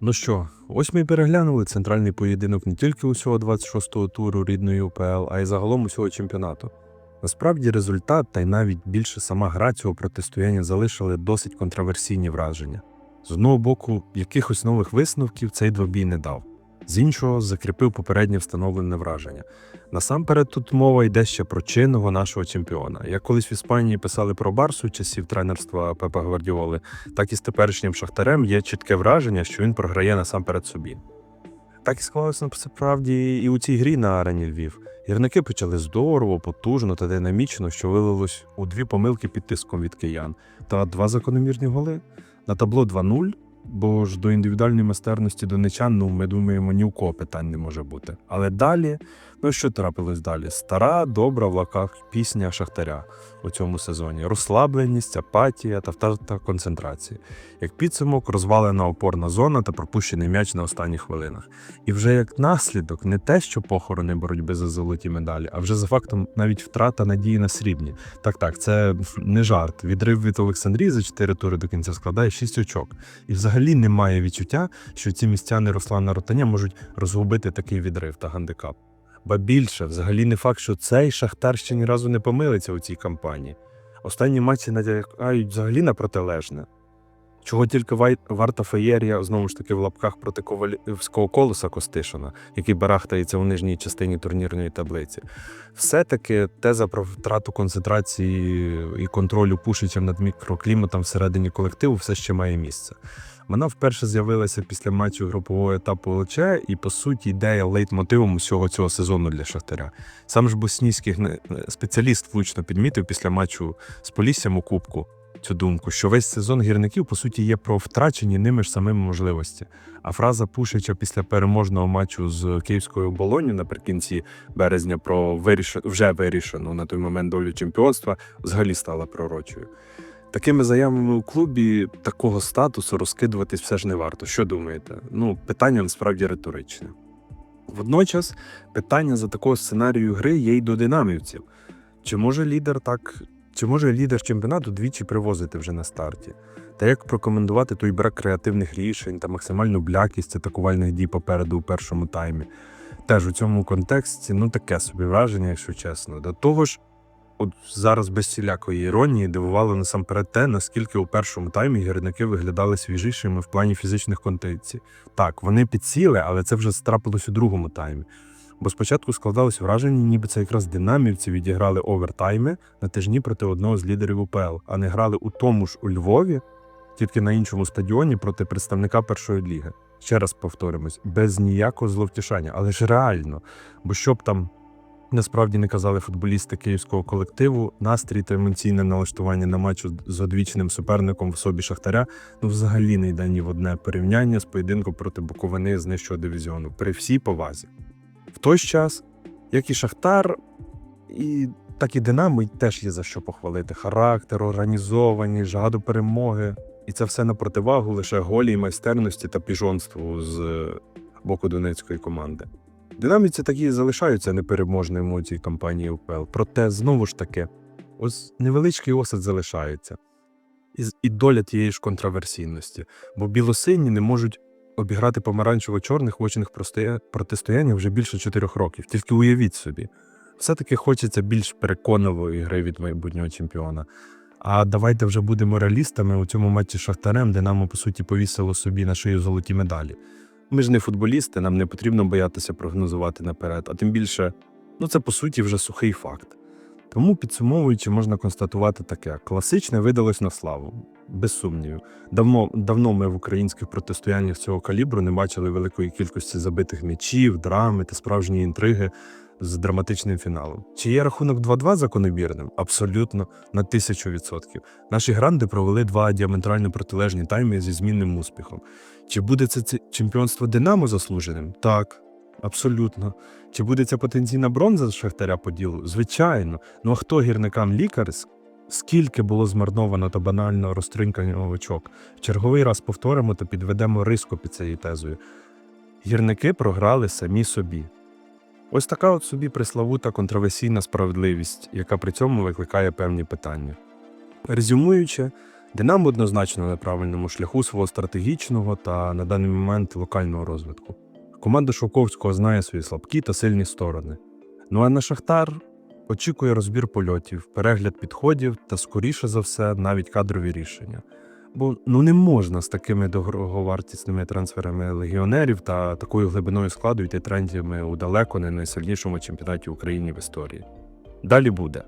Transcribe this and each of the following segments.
Ну що, ось ми й переглянули центральний поєдинок не тільки усього 26-го туру рідної УПЛ, а й загалом усього чемпіонату. Насправді результат та й навіть більше сама гра цього протистояння залишили досить контроверсійні враження. З одного боку, якихось нових висновків цей двобій не дав, з іншого закріпив попереднє встановлене враження. Насамперед тут мова йде ще про чинного нашого чемпіона. Як колись в Іспанії писали про Барсу часів тренерства Пепа Гвардіоли, так і з теперішнім шахтарем є чітке враження, що він програє насамперед собі. Так і склалося насправді і у цій грі на арені Львів. Гірники почали здорово, потужно та динамічно, що вилилось у дві помилки під тиском від киян та два закономірні голи. На табло 2-0, бо ж до індивідуальної майстерності донечан, ну ми думаємо, ні у кого питань не може бути. Але далі, ну що трапилось далі? Стара, добра в лаках пісня Шахтаря у цьому сезоні. Розслабленість, апатія та втрата концентрації. Як підсумок, розвалена опорна зона та пропущений м'яч на останніх хвилинах. І вже як наслідок, не те, що похорони боротьби за золоті медалі, а вже за фактом навіть втрата надії на срібні. Так, так, це не жарт. Відрив від Олександрії за 4 тури до кінця складає 6 очок. І взагалі немає відчуття, що ці містяни Руслана Ротаня можуть розгубити такий відрив та гандикап. Ба більше, взагалі не факт, що цей шахтар ще ні разу не помилиться у цій кампанії. Останні матчі натякають взагалі на протилежне. Чого тільки варта феєрія, знову ж таки, в лапках проти ковалівського колоса Костишина, який барахтається у нижній частині турнірної таблиці. Все-таки теза про втрату концентрації і контролю Пушичем над мікрокліматом всередині колективу все ще має місце. Вона вперше з'явилася після матчу групового етапу ЛЧ, і по суті ідея лейтмотивом усього цього сезону для Шахтаря. Сам ж боснійський спеціаліст влучно підмітив після матчу з Поліссям у Кубку цю думку, що весь сезон гірників по суті є про втрачені ними ж самими можливості. А фраза Пушича після переможного матчу з Київською Болонью наприкінці березня про виріш... вже вирішену на той момент долю чемпіонства взагалі стала пророчою. Такими заявами у клубі такого статусу розкидуватись все ж не варто. Що думаєте? Ну, питання насправді риторичне. Водночас питання за такого сценарію гри є й до динамівців. Чи може лідер так, чи може лідер чемпіонату двічі привозити вже на старті? Та як прокоментувати той брак креативних рішень та максимальну блякість атакувальних дій попереду у першому таймі? Теж у цьому контексті ну таке собі враження, якщо чесно. До того ж, от зараз без всілякої іронії дивувало насамперед те, наскільки у першому таймі гірники виглядали свіжішими в плані фізичних кондицій. Так, вони підсіли, але це вже трапилось у другому таймі. Бо спочатку складалось враження, ніби це якраз динамівці відіграли овертайми на тижні проти одного з лідерів УПЛ, а не грали у тому ж у Львові, тільки на іншому стадіоні проти представника першої ліги. Ще раз повторимось, без ніякого зловтішання, але ж реально. Бо щоб там насправді не казали футболісти київського колективу, настрій та емоційне налаштування на матчу з одвічним суперником в особі Шахтаря ну взагалі не йде ні в одне порівняння з поєдинком проти Буковини з нижчого дивізіону при всій повазі. В той час, як і Шахтар, і так і Динамо й теж є за що похвалити. Характер, організованість, жага перемоги. І це все на противагу лише голій майстерності та піжонству з боку донецької команди. Динаміці такі залишаються непереможними у цій кампанії УПЛ. Проте знову ж таки, ось невеличкий осад залишається. І, і доля тієї ж контраверсійності, бо білосині не можуть обіграти помаранчево-чорних в очних протистояннях вже більше чотирьох років. Тільки уявіть собі, все-таки хочеться більш переконливої гри від майбутнього чемпіона. А давайте вже будемо реалістами у цьому матчі Шахтарем, де нам, по суті, повісило собі на шию золоті медалі. Ми ж не футболісти, нам не потрібно боятися прогнозувати наперед, а тим більше, ну це по суті вже сухий факт. Тому, підсумовуючи, можна констатувати таке: класичне видалось на славу, без сумнівів. Давно, давно ми в українських протистояннях цього калібру не бачили великої кількості забитих м'ячів, драми та справжньої інтриги з драматичним фіналом. Чи є рахунок 2-2 закономірним? Абсолютно на тисячу відсотків. Наші гранди провели два діаметрально протилежні тайми зі змінним успіхом. Чи буде це чемпіонство Динамо заслуженим? Так, абсолютно. Чи буде ця потенційна бронза з Шахтаря по ділу? Звичайно. Ну а хто гірникам лікар? Скільки було змарновано та банально розтринкано очок? Черговий раз повторимо та підведемо риску під цією тезою. Гірники програли самі собі. Ось така от собі приславута контроверсійна справедливість, яка при цьому викликає певні питання. Резюмуючи, Динамо однозначно на правильному шляху свого стратегічного та на даний момент локального розвитку. Команда Шовковського знає свої слабкі та сильні сторони. Ну а на Шахтар очікує розбір польотів, перегляд підходів та, скоріше за все, навіть кадрові рішення. Бо ну не можна з такими дороговартісними трансферами легіонерів та такою глибиною складу йти трендами у далеко не найсильнішому чемпіонаті України в історії. Далі буде.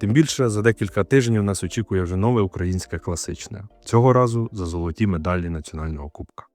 Тим більше за декілька тижнів нас очікує вже нове українське класичне. Цього разу за золоті медалі національного кубка.